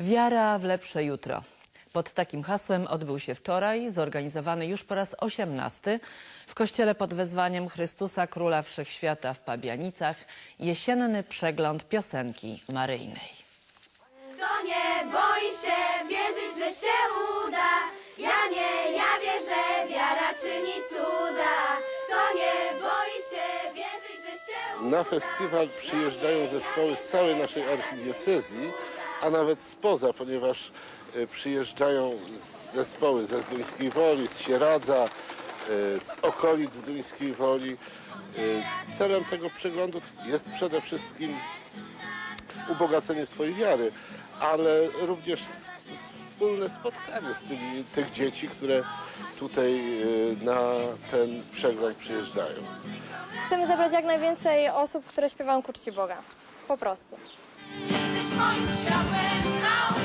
Wiara w lepsze jutro. Pod takim hasłem odbył się wczoraj, zorganizowany już po raz osiemnasty w kościele pod wezwaniem Chrystusa Króla Wszechświata w Pabianicach jesienny przegląd piosenki maryjnej. Kto nie boi się wierzyć, że się uda? Ja nie, ja wierzę, wiara czyni cuda. Kto nie boi się wierzyć, że się uda? Na festiwal przyjeżdżają zespoły z całej naszej archidiecezji, a nawet spoza, ponieważ e, przyjeżdżają zespoły ze Zduńskiej Woli, z Sieradza, e, z okolic Zduńskiej Woli. E, Celem tego przeglądu jest przede wszystkim ubogacenie swojej wiary, ale również wspólne spotkanie z tymi, tych dzieci, które tutaj na ten przegląd przyjeżdżają. Chcemy zebrać jak najwięcej osób, które śpiewają ku czci Boga. Po prostu. Moim światłem, nauczycielem.